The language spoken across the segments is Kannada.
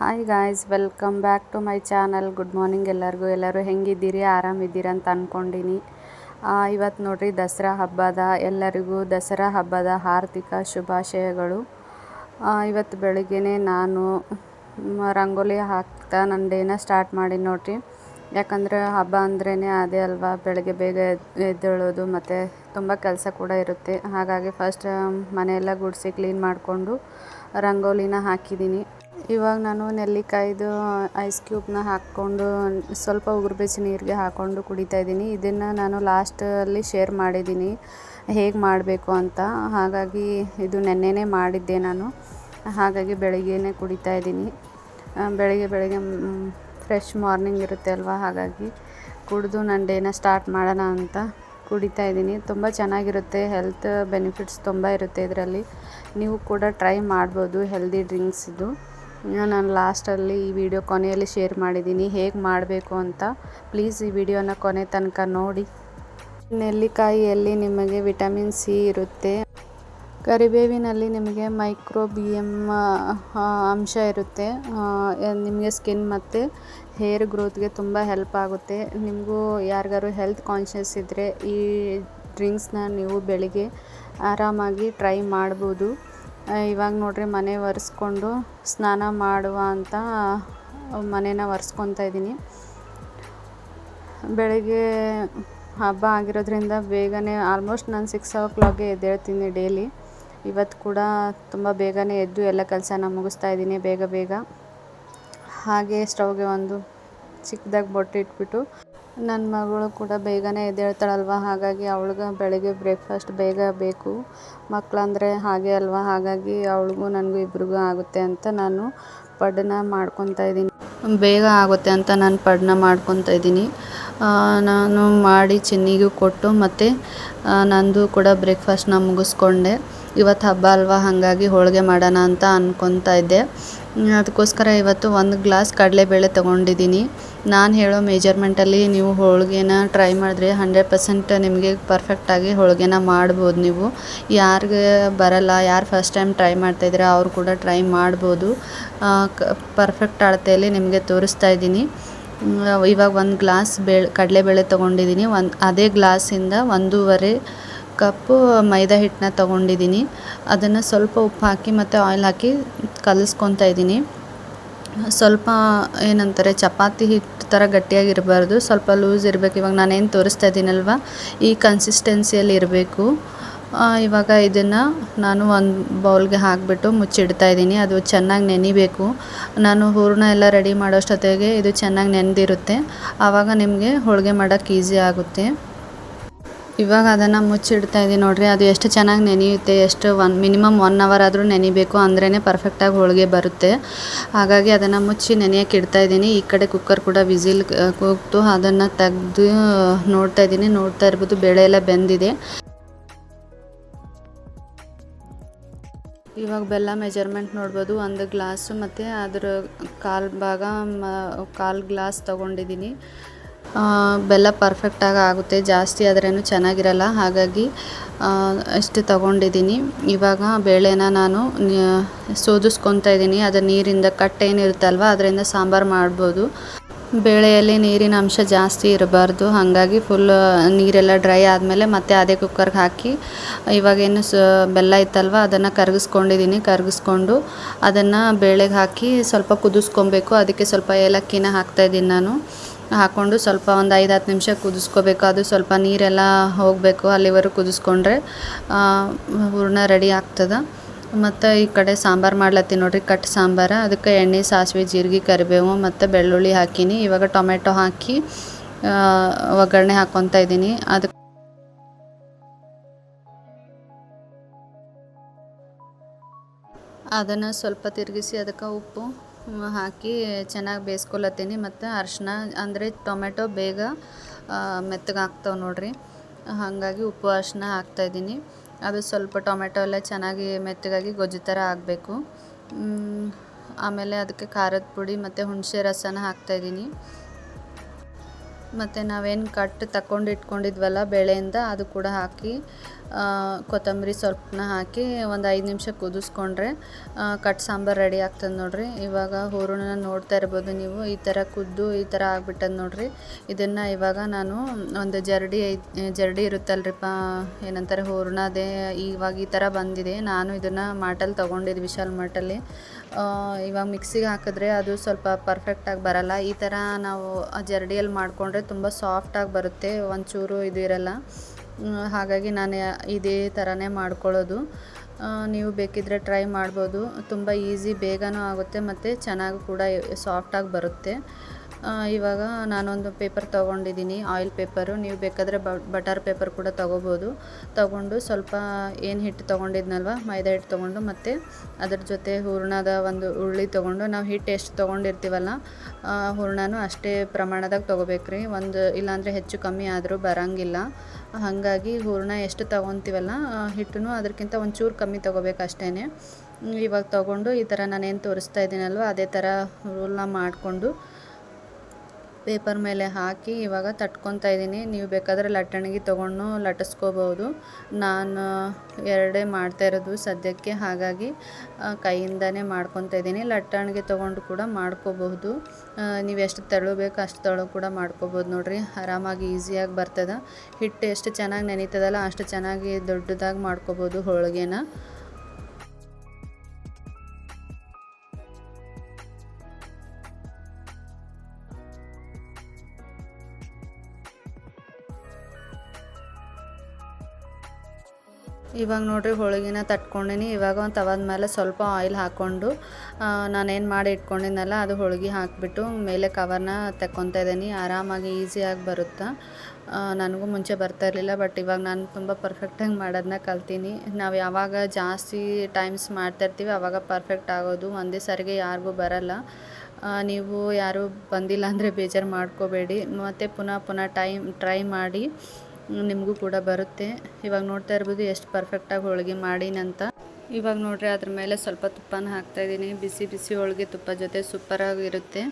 Hi guys welcome back to my channel good morning ಎಲ್ಲರಿಗೂ. ಎಲ್ಲರೂ ಹೆಂಗಿದ್ದೀರಿ? ಆರಾಮಿದ್ದೀರಿ ಅಂತ ಅಂದ್ಕೊಂಡಿನಿ ಇವತ್ತು ನೋಡ್ರಿ ದಸರಾ ಹಬ್ಬದ ಎಲ್ಲರಿಗೂ ದಸರಾ ಹಬ್ಬದ ಹಾರ್ದಿಕ ಶುಭಾಶಯಗಳು. ಇವತ್ತು ಬೆಳಗ್ಗೆ ನಾನು ರಂಗೋಲಿ ಹಾಕ್ತಾ ನನ್ನ ಡೇನ ಸ್ಟಾರ್ಟ್ ಮಾಡಿ ನೋಡ್ರಿ. ಯಾಕಂದರೆ ಹಬ್ಬ ಅಂದ್ರೇ ಅದೇ ಅಲ್ವಾ? ಬೆಳಗ್ಗೆ ಬೇಗ ಎದ್- ಎದ್ದೇಳೋದು ಮತ್ತು ತುಂಬ ಕೆಲಸ ಕೂಡ ಇರುತ್ತೆ. ಹಾಗಾಗಿ ಫಸ್ಟ್ ಮನೆಯೆಲ್ಲ ಗುಡಿಸಿ ಕ್ಲೀನ್ ಮಾಡಿಕೊಂಡು ರಂಗೋಲಿನ ಹಾಕಿದ್ದೀನಿ ಇವಾಗ ನಾನು ನೆಲ್ಲಿಕಾಯಿದು ಐಸ್ ಕ್ಯೂಬ್ನ ಹಾಕ್ಕೊಂಡು ಸ್ವಲ್ಪ ಉಗುರು ಬೆಚ್ಚ ನೀರಿಗೆ ಹಾಕ್ಕೊಂಡು ಕುಡಿತಾ ಇದ್ದೀನಿ. ಇದನ್ನು ನಾನು ಲಾಸ್ಟಲ್ಲಿ ಶೇರ್ ಮಾಡಿದ್ದೀನಿ. ಹೇಗೆ ಮಾಡಬೇಕು ಅಂತ. ಹಾಗಾಗಿ ಇದು ನೆನ್ನೆನೇ ಮಾಡಿದ್ದೆ ನಾನು. ಹಾಗಾಗಿ ಬೆಳಗ್ಗೆನೇ ಕುಡಿತಾ ಇದ್ದೀನಿ. ಬೆಳಗ್ಗೆ ಬೆಳಗ್ಗೆ ಫ್ರೆಶ್ ಮಾರ್ನಿಂಗ್ ಇರುತ್ತೆ ಅಲ್ವಾ? ಹಾಗಾಗಿ ಕುಡಿದು ನಾನು ಡೇನ ಸ್ಟಾರ್ಟ್ ಮಾಡೋಣ ಅಂತ ಕುಡಿತಾ ಇದ್ದೀನಿ. ತುಂಬ ಚೆನ್ನಾಗಿರುತ್ತೆ. ಹೆಲ್ತ್ ಬೆನಿಫಿಟ್ಸ್ ತುಂಬ ಇರುತ್ತೆ ಇದರಲ್ಲಿ. ನೀವು ಕೂಡ ಟ್ರೈ ಮಾಡ್ಬೋದು ಹೆಲ್ದಿ ಡ್ರಿಂಕ್ಸ್ ಇದು. ನಾನು ಲಾಸ್ಟಲ್ಲಿ ಈ ವಿಡಿಯೋ ಕೊನೆಯಲ್ಲಿ ಶೇರ್ ಮಾಡಿದ್ದೀನಿ. ಹೇಗೆ ಮಾಡಬೇಕು ಅಂತ ಪ್ಲೀಸ್ ಈ ವಿಡಿಯೋನ ಕೊನೆ ತನಕ ನೋಡಿ. ನೆಲ್ಲಿಕಾಯಿಯಲ್ಲಿ ನಿಮಗೆ ವಿಟಮಿನ್ ಸಿ ಇರುತ್ತೆ. ಕರಿಬೇವಿನಲ್ಲಿ ನಿಮಗೆ ಮೈಕ್ರೋಬಿಯಮ್ ಅಂಶ ಇರುತ್ತೆ. ನಿಮಗೆ ಸ್ಕಿನ್ ಮತ್ತು ಹೇರ್ ಗ್ರೋತ್ಗೆ ತುಂಬ ಹೆಲ್ಪ್ ಆಗುತ್ತೆ. ನಿಮಗೂ ಯಾರಿಗಾರು ಹೆಲ್ತ್ ಕಾನ್ಷಿಯಸ್ ಇದ್ದರೆ ಈ ಡ್ರಿಂಕ್ಸ್ನ ನೀವು ಬೆಳಿಗ್ಗೆ ಆರಾಮಾಗಿ ಟ್ರೈ ಮಾಡ್ಬೋದು. ಇವಾಗ ನೋಡಿರಿ ಮನೆ ಒರೆಸ್ಕೊಂಡು ಸ್ನಾನ ಮಾಡುವ ಅಂತ ಮನೇನ ಒರೆಸ್ಕೊತಾ ಇದ್ದೀನಿ. ಬೆಳಗ್ಗೆ ಹಬ್ಬ ಆಗಿರೋದ್ರಿಂದ ಬೇಗನೆ ಆಲ್ಮೋಸ್ಟ್ ನಾನು ಸಿಕ್ಸ್ ಓ ಕ್ಲಾಕ್ಗೆ ಎದ್ದೇಳ್ತೀನಿ ಡೈಲಿ ಇವತ್ತು ಕೂಡ ತುಂಬ ಬೇಗನೆ ಎದ್ದು ಎಲ್ಲ ಕೆಲಸನ ಮುಗಿಸ್ತಾ ಇದ್ದೀನಿ ಬೇಗ ಬೇಗ. ಹಾಗೆ ಸ್ಟವ್ಗೆ ಒಂದು ಚಿಕ್ಕದಾಗಿ ಬೊಟ್ಟು ಇಟ್ಬಿಟ್ಟು. ನನ್ನ ಮಗಳು ಕೂಡ ಬೇಗನೆ ಎದ್ದೇಳ್ತಾಳಲ್ವ? ಹಾಗಾಗಿ ಅವಳಿಗೆ ಬೆಳಗ್ಗೆ ಬ್ರೇಕ್ಫಾಸ್ಟ್ ಬೇಗ ಬೇಕು. ಮಕ್ಕಳಂದ್ರೆ ಹಾಗೆ ಅಲ್ವಾ? ಹಾಗಾಗಿ ಅವಳಿಗೂ ನನಗೂ ಇಬ್ರಿಗೂ ಆಗುತ್ತೆ ಅಂತ ನಾನು ಪಡ್ಡನ ಮಾಡ್ಕೊತಾ ಇದ್ದೀನಿ. ಬೇಗ ಆಗುತ್ತೆ ಅಂತ ನಾನು ಪಡ್ಡನ ಮಾಡ್ಕೊತಾ ಇದ್ದೀನಿ. ನಾನು ಮಾಡಿ ಚಿನ್ನಿಗೂ ಕೊಟ್ಟು ಮತ್ತು ನಂದು ಕೂಡ ಬ್ರೇಕ್ಫಾಸ್ಟ್ನ ಮುಗಿಸ್ಕೊಂಡೆ. ಇವತ್ತು ಹಬ್ಬ ಅಲ್ವಾ? ಹಾಗಾಗಿ ಹೋಳಿಗೆ ಮಾಡೋಣ ಅಂತ ಅನ್ಕೊತಾ ಇದ್ದೆ. ಅದಕ್ಕೋಸ್ಕರ ಇವತ್ತು ಒಂದು ಗ್ಲಾಸ್ ಕಡಲೆಬೇಳೆ ತೊಗೊಂಡಿದ್ದೀನಿ. ನಾನು ಹೇಳೋ ಮೇಜರ್ಮೆಂಟಲ್ಲಿ ನೀವು ಹೋಳಿಗೆನ ಟ್ರೈ ಮಾಡಿದ್ರೆ ಹಂಡ್ರೆಡ್ ಪರ್ಸೆಂಟ್ ನಿಮಗೆ ಪರ್ಫೆಕ್ಟಾಗಿ ಹೋಳಿಗೆನ ಮಾಡ್ಬೋದು ನೀವು. ಯಾರಿಗೆ ಬರಲ್ಲ, ಯಾರು ಫಸ್ಟ್ ಟೈಮ್ ಟ್ರೈ ಮಾಡ್ತಾಯಿದ್ರೆ ಅವರು ಕೂಡ ಟ್ರೈ ಮಾಡ್ಬೋದು. ಪರ್ಫೆಕ್ಟ್ ಅಳತೆಯಲ್ಲಿ ನಿಮಗೆ ತೋರಿಸ್ತಾ ಇದ್ದೀನಿ. ಇವಾಗ ಒಂದು ಗ್ಲಾಸ್ ಬೇಳೆ, ಕಡಲೆಬೇಳೆ ತೊಗೊಂಡಿದ್ದೀನಿ. ಒಂದು, ಅದೇ ಗ್ಲಾಸಿಂದ ಒಂದೂವರೆ ಕಪ್ಪು ಮೈದಾ ಹಿಟ್ಟನ್ನ ತೊಗೊಂಡಿದ್ದೀನಿ. ಅದನ್ನು ಸ್ವಲ್ಪ ಉಪ್ಪು ಹಾಕಿ ಮತ್ತು ಆಯಿಲ್ ಹಾಕಿ ಕಲಸ್ಕೊತಾ ಇದ್ದೀನಿ. ಸ್ವಲ್ಪ ಏನಂತಾರೆ, ಚಪಾತಿ ಹಿಟ್ಟು ಥರ ಗಟ್ಟಿಯಾಗಿರಬಾರ್ದು. ಸ್ವಲ್ಪ ಲೂಸ್ ಇರಬೇಕು. ಇವಾಗ ನಾನೇನು ತೋರಿಸ್ತಾ ಇದ್ದೀನಲ್ವ? ಈ ಕನ್ಸಿಸ್ಟೆನ್ಸಿಯಲ್ಲಿ ಇರಬೇಕು. ಇವಾಗ ಇದನ್ನು ನಾನು ಒಂದು ಬೌಲ್ಗೆ ಹಾಕಿಬಿಟ್ಟು ಮುಚ್ಚಿಡ್ತಾ ಇದ್ದೀನಿ. ಅದು ಚೆನ್ನಾಗಿ ನೆನಿಬೇಕು. ನಾನು ಹೂರ್ಣ ಎಲ್ಲ ರೆಡಿ ಮಾಡೋಷ್ಟೊತ್ತಿಗೆ ಇದು ಚೆನ್ನಾಗಿ ನೆನೆದಿರುತ್ತೆ. ಆವಾಗ ನಿಮಗೆ ಹೋಳಿಗೆ ಮಾಡೋಕ್ಕೆ ಈಸಿ ಆಗುತ್ತೆ. ಇವಾಗ ಅದನ್ನು ಮುಚ್ಚಿಡ್ತಾ ಇದ್ದೀನಿ ನೋಡಿರಿ, ಅದು ಎಷ್ಟು ಚೆನ್ನಾಗಿ ನೆನೆಯುತ್ತೆ, ಎಷ್ಟು ಒನ್, ಮಿನಿಮಮ್ ಒನ್ ಅವರ್ ಆದರೂ ನೆನಿಬೇಕು ಅಂದ್ರೇ ಪರ್ಫೆಕ್ಟಾಗಿ ಹೋಳಿಗೆ ಬರುತ್ತೆ. ಹಾಗಾಗಿ ಅದನ್ನು ಮುಚ್ಚಿ ನೆನೆಯೋಕೆ ಇಡ್ತಾ ಇದ್ದೀನಿ ಈ ಕಡೆ ಕುಕ್ಕರ್ ಕೂಡ ವಿಸಿಲ್ ಕೂಗ್ತು, ಅದನ್ನು ತೆಗೆದು, ನೋಡ್ತಾ ಇದ್ದೀನಿ ನೋಡ್ತಾ ಇರ್ಬೋದು, ಬೇಳೆ ಎಲ್ಲ ಬೆಂದಿದೆ. ಇವಾಗ ಬೆಲ್ಲ ಮೆಜರ್ಮೆಂಟ್ ನೋಡ್ಬೋದು, ಒಂದು ಗ್ಲಾಸು ಮತ್ತು ಅದರ ಕಾಲು ಭಾಗ ಕಾಲು ಗ್ಲಾಸ್ ತೊಗೊಂಡಿದ್ದೀನಿ ಬೆಲ್ಲ ಪರ್ಫೆಕ್ಟಾಗಿ ಆಗುತ್ತೆ. ಜಾಸ್ತಿ ಆದ್ರೇನು ಚೆನ್ನಾಗಿರಲ್ಲ. ಹಾಗಾಗಿ ಅಷ್ಟು ತಗೊಂಡಿದ್ದೀನಿ ಇವಾಗ ಬೇಳೆನ ನಾನು ಸೋದಿಸ್ಕೊತ ಸೋದಿಸ್ಕೊತಾ ಇದ್ದೀನಿ ಅದು ನೀರಿಂದ ಕಟ್ ಏನಿರುತ್ತಲ್ವ ಅದರಿಂದ ಸಾಂಬಾರು ಮಾಡ್ಬೋದು. ಬೇಳೆಯಲ್ಲಿ ನೀರಿನ ಅಂಶ ಜಾಸ್ತಿ ಇರಬಾರ್ದು. ಹಾಗಾಗಿ ಫುಲ್ ನೀರೆಲ್ಲ ಡ್ರೈ ಆದಮೇಲೆ ಮತ್ತೆ ಅದೇ ಕುಕ್ಕರ್ಗೆ ಹಾಕಿ ಇವಾಗೇನು ಸ, ಬೆಲ್ಲ ಇತ್ತಲ್ವ, ಅದನ್ನು ಕರಗಿಸ್ಕೊಂಡಿದ್ದೀನಿ ಕರಗಿಸ್ಕೊಂಡು ಅದನ್ನು ಬೇಳೆಗೆ ಹಾಕಿ ಸ್ವಲ್ಪ ಕುದಿಸ್ಕೊಬೇಕು. ಅದಕ್ಕೆ ಸ್ವಲ್ಪ ಏಲಕ್ಕಿನ ಹಾಕ್ತಾಯಿದ್ದೀನಿ ನಾನು. ಹಾಕ್ಕೊಂಡು ಸ್ವಲ್ಪ ಒಂದು ಐದು ಹತ್ತು ನಿಮಿಷ ಕುದಿಸ್ಕೋಬೇಕು. ಅದು ಸ್ವಲ್ಪ ನೀರೆಲ್ಲ ಹೋಗಬೇಕು ಅಲ್ಲಿವರೆಗೂ ಕುದಿಸ್ಕೊಂಡ್ರೆ ಹೂರ್ಣ ರೆಡಿ ಆಗ್ತದೆ. ಮತ್ತು ಈ ಕಡೆ ಸಾಂಬಾರು ಮಾಡ್ಲತ್ತೀನಿ ನೋಡ್ರಿ, ಕಟ್ ಸಾಂಬಾರು. ಅದಕ್ಕೆ ಎಣ್ಣೆ, ಸಾಸಿವೆ, ಜೀರಿಗೆ, ಕರಿಬೇವು ಮತ್ತು ಬೆಳ್ಳುಳ್ಳಿ ಹಾಕೀನಿ. ಇವಾಗ ಟೊಮೆಟೊ ಹಾಕಿ ಒಗ್ಗರಣೆ ಹಾಕ್ಕೊತಾ ಇದ್ದೀನಿ. ಅದಕ್ಕೆ ಅದನ್ನು ಸ್ವಲ್ಪ ತಿರುಗಿಸಿ ಅದಕ್ಕೆ ಉಪ್ಪು ಹಾಕಿ ಚೆನ್ನಾಗಿ ಬೇಯಿಸ್ಕೊಳತ್ತೀನಿ. ಮತ್ತು ಅರಿಶಿನ, ಅಂದರೆ ಟೊಮೆಟೊ ಬೇಗ ಮೆತ್ತಗೆ ನೋಡಿರಿ ನೋಡ್ರಿ. ಹಾಗಾಗಿ ಉಪ್ಪು, ಅರಿಶಿನ ಹಾಕ್ತಾಯಿದ್ದೀನಿ ಅದು ಸ್ವಲ್ಪ ಟೊಮೆಟೊ ಎಲ್ಲ ಚೆನ್ನಾಗಿ ಮೆತ್ತಗಾಗಿ ಗೊಜ್ಜು ಥರ ಆಗಬೇಕು. ಆಮೇಲೆ ಅದಕ್ಕೆ ಖಾರದ ಪುಡಿ ಮತ್ತು ಹುಣಸೆ ರಸನ ಹಾಕ್ತಾಯಿದ್ದೀನಿ ಮತ್ತು ನಾವೇನು ಕಟ್ ತಗೊಂಡು ಇಟ್ಕೊಂಡಿದ್ವಲ್ಲ ಬೇಳೆಯಿಂದ, ಅದು ಕೂಡ ಹಾಕಿ ಕೊತ್ತಂಬರಿ ಸೊಪ್ಪನ್ನ ಹಾಕಿ ಒಂದು ಐದು ನಿಮಿಷ ಕುದಿಸ್ಕೊಂಡ್ರೆ ಕಟ್ ಸಾಂಬಾರು ರೆಡಿ ಆಗ್ತದೆ ನೋಡಿರಿ. ಇವಾಗ ಹೂರಣ ನೋಡ್ತಾ ಇರ್ಬೋದು ನೀವು. ಈ ಥರ ಕುದ್ದು ಈ ಥರ ಆಗ್ಬಿಟ್ಟದ ನೋಡಿರಿ. ಇದನ್ನು ಇವಾಗ ನಾನು ಒಂದು ಜರಡಿ ಜರಡಿ ಇರುತ್ತಲ್ರಿ ಪಾ, ಏನಂತಾರೆ ಹೂರಣ ಅದೇ ಇವಾಗ ಈ ಥರ ಬಂದಿದೆ. ನಾನು ಇದನ್ನು ಮಾಟಲ್ಲಿ ತೊಗೊಂಡಿದ್ದು ವಿಶಾಲ್ ಮಾಟಲ್ಲಿ. ಇವಾಗ ಮಿಕ್ಸಿಗೆ ಹಾಕಿದ್ರೆ ಅದು ಸ್ವಲ್ಪ ಪರ್ಫೆಕ್ಟಾಗಿ ಬರಲ್ಲ. ಈ ಥರ ನಾವು ಆ ಜರಡಿಯಲ್ಲಿ ಮಾಡಿಕೊಂಡ್ರೆ ತುಂಬ ಸಾಫ್ಟಾಗಿ ಬರುತ್ತೆ, ಒಂಚೂರು ಇದು ಇರಲ್ಲ. ಹಾಗಾಗಿ ನಾನು ಇದೇ ಥರನೇ ಮಾಡ್ಕೊಳ್ಳೋದು. ನೀವು ಬೇಕಿದ್ದರೆ ಟ್ರೈ ಮಾಡ್ಬೋದು. ತುಂಬ ಈಸಿ ಬೇಗನೂ ಆಗುತ್ತೆ, ಮತ್ತು ಚೆನ್ನಾಗಿ ಕೂಡ ಸಾಫ್ಟಾಗಿ ಬರುತ್ತೆ. ಇವಾಗ ನಾನೊಂದು ಪೇಪರ್ ತೊಗೊಂಡಿದ್ದೀನಿ, ಆಯಿಲ್ ಪೇಪರು. ನೀವು ಬೇಕಾದರೆ ಬಟರ್ ಪೇಪರ್ ಕೂಡ ತೊಗೋಬೋದು. ತೊಗೊಂಡು ಸ್ವಲ್ಪ ಏನು ಹಿಟ್ಟು ತೊಗೊಂಡಿದ್ನಲ್ವ, ಮೈದಾ ಹಿಟ್ಟು ತೊಗೊಂಡು ಮತ್ತು ಅದ್ರ ಜೊತೆ ಹೂರ್ಣದ ಒಂದು ಉರುಳಿ ತೊಗೊಂಡು, ನಾವು ಹಿಟ್ಟು ಎಷ್ಟು ತೊಗೊಂಡಿರ್ತೀವಲ್ಲ ಹೂರ್ಣನೂ ಅಷ್ಟೇ ಪ್ರಮಾಣದಾಗ ತೊಗೋಬೇಕ್ರಿ. ಒಂದು ಇಲ್ಲಾಂದರೆ ಹೆಚ್ಚು ಕಮ್ಮಿ ಆದರೂ ಬರಂಗಿಲ್ಲ. ಹಾಗಾಗಿ ಹೂರ್ಣ ಎಷ್ಟು ತೊಗೊತೀವಲ್ಲ ಹಿಟ್ಟನ್ನು ಅದಕ್ಕಿಂತ ಒಂಚೂರು ಕಮ್ಮಿ ತೊಗೋಬೇಕು ಅಷ್ಟೇ ಇವಾಗ ತೊಗೊಂಡು ಈ ಥರ ನಾನೇನು ತೋರಿಸ್ತಾ ಇದ್ದೀನಲ್ವ, ಅದೇ ಥರ ರೂಲ್ನ ಮಾಡಿಕೊಂಡು ಪೇಪರ್ ಮೇಲೆ ಹಾಕಿ ಇವಾಗ ತಟ್ಕೊತಾ ಇದ್ದೀನಿ. ನೀವು ಬೇಕಾದರೆ ಲಟ್ಟಣಿಗೆ ತೊಗೊಂಡು ಲಟ್ಟಿಸ್ಕೋಬೋದು. ನಾನು ಎರಡೇ ಮಾಡ್ತಾ ಇರೋದು ಸದ್ಯಕ್ಕೆ. ಹಾಗಾಗಿ ಕೈಯಿಂದನೇ ಮಾಡ್ಕೊತಾ ಇದ್ದೀನಿ. ಲಟ್ಟಣಿಗೆ ತೊಗೊಂಡು ಕೂಡ ಮಾಡ್ಕೋಬಹುದು. ನೀವು ಎಷ್ಟು ತೆಳು ಬೇಕು ಅಷ್ಟು ತೆಳು ಕೂಡ ಮಾಡ್ಕೋಬೋದು ನೋಡಿರಿ. ಆರಾಮಾಗಿ ಈಸಿಯಾಗಿ ಬರ್ತದೆ. ಹಿಟ್ಟು ಎಷ್ಟು ಚೆನ್ನಾಗಿ ನೆನೀತದಲ್ಲ ಅಷ್ಟು ಚೆನ್ನಾಗಿ ದೊಡ್ಡದಾಗಿ ಮಾಡ್ಕೋಬೋದು ಹೋಳಿಗೆನ. ಇವಾಗ ನೋಡಿರಿ ಹೋಳಿಗೆನ ತಟ್ಕೊಂಡೀನಿ. ಇವಾಗ ಒಂದು ತವದ ಮೇಲೆ ಸ್ವಲ್ಪ ಆಯಿಲ್ ಹಾಕ್ಕೊಂಡು ನಾನೇನು ಮಾಡಿ ಇಟ್ಕೊಂಡಿದ್ನಲ್ಲ, ಅದು ಹೋಳಿಗೆ ಹಾಕಿಬಿಟ್ಟು ಮೇಲೆ ಕವರ್ನ ತಕ್ಕೊತಾ ಇದ್ದೀನಿ. ಆರಾಮಾಗಿ ಈಸಿಯಾಗಿ ಬರುತ್ತೆ? ನನಗೂ ಮುಂಚೆ ಬರ್ತಾ ಇರಲಿಲ್ಲ ಬಟ್ ಇವಾಗ ನಾನು ತುಂಬ ಪರ್ಫೆಕ್ಟಾಗಿ ಮಾಡೋದನ್ನ ಕಲ್ತೀನಿ. ನಾವು ಯಾವಾಗ ಜಾಸ್ತಿ ಟೈಮ್ಸ್ ಮಾಡ್ತಾ ಇರ್ತೀವಿ ಆವಾಗ ಪರ್ಫೆಕ್ಟ್ ಆಗೋದು. ಒಂದೇ ಸಾರಿಗೆ ಯಾರಿಗೂ ಬರಲ್ಲ. ನೀವು ಯಾರೂ ಬಂದಿಲ್ಲ ಅಂದರೆ ಬೇಜಾರು ಮಾಡ್ಕೋಬೇಡಿ. ಮತ್ತು ಪುನಃ ಪುನಃ ಟೈಮ್ ಟ್ರೈ ಮಾಡಿ. ನಿಮಗೂ ಕೂಡ ಬರುತ್ತೆ. ಇವಾಗ ನೋಡ್ತಾ ಇರ್ಬೋದು ಎಷ್ಟು ಪರ್ಫೆಕ್ಟಾಗಿ ಹೋಳಿಗೆ ಮಾಡೀನಂತ ಇವಾಗ ನೋಡ್ರಿ ಅದ್ರ ಮೇಲೆ ಸ್ವಲ್ಪ ತುಪ್ಪನ ಹಾಕ್ತಾಯಿದ್ದೀನಿ ಬಿಸಿ ಬಿಸಿ ಹೋಳಿಗೆ ತುಪ್ಪ ಜೊತೆ ಸೂಪರಾಗಿರುತ್ತೆ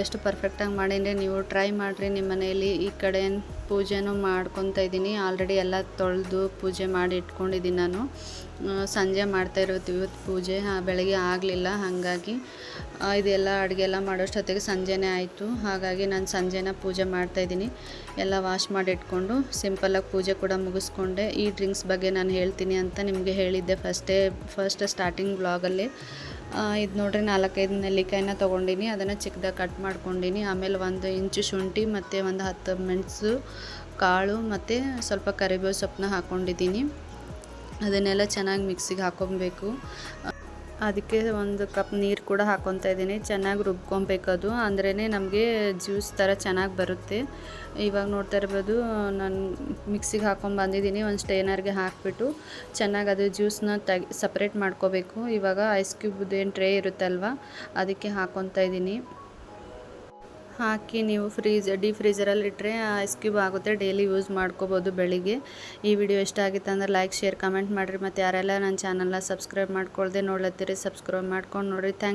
ಎಷ್ಟು ಪರ್ಫೆಕ್ಟಾಗಿ ಮಾಡೀನಿ ನೀವು ಟ್ರೈ ಮಾಡಿರಿ ನಿಮ್ಮ ಮನೆಯಲ್ಲಿ ಈ ಕಡೆ. ಪೂಜೆನೂ ಮಾಡ್ಕೊತಾ ಇದ್ದೀನಿ. ಆಲ್ರೆಡಿ ಎಲ್ಲ ತೊಳೆದು ಪೂಜೆ ಮಾಡಿ ಇಟ್ಕೊಂಡಿದ್ದೀನಿ ನಾನು. ಸಂಜೆ ಮಾಡ್ತಾ ಇರೋದು ಇವತ್ತು ಪೂಜೆ. ಬೆಳಗ್ಗೆ ಆಗಲಿಲ್ಲ, ಹಾಗಾಗಿ ಇದೆಲ್ಲ ಅಡುಗೆ ಎಲ್ಲ ಮಾಡೋಷ್ಟೊತ್ತಿಗೆ ಸಂಜೆನೇ ಆಯಿತು. ಹಾಗಾಗಿ ನಾನು ಸಂಜೆನ ಪೂಜೆ ಮಾಡ್ತಾಯಿದ್ದೀನಿ ಎಲ್ಲ ವಾಶ್ ಮಾಡಿ ಇಟ್ಕೊಂಡು ಸಿಂಪಲಾಗಿ ಪೂಜೆ ಕೂಡ ಮುಗಿಸ್ಕೊಂಡೆ. ಈ ಡ್ರಿಂಕ್ಸ್ ಬಗ್ಗೆ ನಾನು ಹೇಳ್ತೀನಿ ಅಂತ ನಿಮಗೆ ಹೇಳಿದ್ದೆ ಫಸ್ಟೇ, ಫಸ್ಟ್ ಸ್ಟಾರ್ಟಿಂಗ್ ಬ್ಲಾಗಲ್ಲಿ ಇದು ನೋಡ್ರಿ, ನಾಲ್ಕೈದು ನೆಲ್ಲಿಕಾಯಿನ ತೊಗೊಂಡಿನಿ. ಅದನ್ನು ಚಿಕ್ಕದಾಗಿ ಕಟ್ ಮಾಡ್ಕೊಂಡಿನಿ. ಆಮೇಲೆ ಒಂದು ಇಂಚು ಶುಂಠಿ ಮತ್ತು ಒಂದು ಹತ್ತು ಮೆಣಸು ಕಾಳು ಮತ್ತು ಸ್ವಲ್ಪ ಕರಿಬೇವು ಸೊಪ್ಪನ್ನ ಹಾಕ್ಕೊಂಡಿದ್ದೀನಿ ಅದನ್ನೆಲ್ಲ ಚೆನ್ನಾಗಿ ಮಿಕ್ಸಿಗೆ ಹಾಕೊಬೇಕು. ಅದಕ್ಕೆ ಒಂದು ಕಪ್ ನೀರು ಕೂಡ ಹಾಕೊತಾ ಇದ್ದೀನಿ. ಚೆನ್ನಾಗಿ ರುಬ್ಕೊಬೇಕು ಅದು. ಅಂದ್ರೇ ನಮಗೆ ಜ್ಯೂಸ್ ಥರ ಚೆನ್ನಾಗಿ ಬರುತ್ತೆ. ಇವಾಗ ನೋಡ್ತಾ ಇರ್ಬೋದು, ನಾನು ಮಿಕ್ಸಿಗೆ ಹಾಕೊಂಡು ಬಂದಿದ್ದೀನಿ. ಒಂದು ಸ್ಟೇನರ್ಗೆ ಹಾಕಿಬಿಟ್ಟು ಚೆನ್ನಾಗಿ ಅದು ಜ್ಯೂಸ್ನ ತೆಗಿ, ಸಪ್ರೇಟ್ ಮಾಡ್ಕೋಬೇಕು. ಇವಾಗ ಐಸ್ ಕ್ಯೂಬ್ದು ಏನು ಟ್ರೇ ಇರುತ್ತಲ್ವ, ಅದಕ್ಕೆ ಹಾಕೊತಾ ಇದ್ದೀನಿ. ಹಾಕಿ ನೀವು ಫ್ರೀಜ್ ಡೀ ಫ್ರೀಜರಲ್ಲಿ ಇಟ್ಟರೆ ಐಸ್ ಕ್ಯೂಬ್ ಆಗುತ್ತೆ ಡೈಲಿ ಯೂಸ್ ಮಾಡ್ಕೋಬೋದು ಬೆಳಿಗ್ಗೆ. ಈ ವಿಡಿಯೋ ಇಷ್ಟ ಆಗಿತ್ತು ಅಂದರೆ ಲೈಕ್ ಶೇರ್ ಕಮೆಂಟ್ ಮಾಡಿರಿ. ಮತ್ತು ಯಾರೆಲ್ಲ ನನ್ನ ಚಾನಲ್ನ ಸಬ್ಸ್ಕ್ರೈಬ್ ಮಾಡ್ಕೊಳ್ದೆ ನೋಡ್ಲತ್ತೀರಿ ಸಬ್ಸ್ಕ್ರೈಬ್ ಮಾಡ್ಕೊಂಡು ನೋಡಿರಿ. ಥ್ಯಾಂಕ್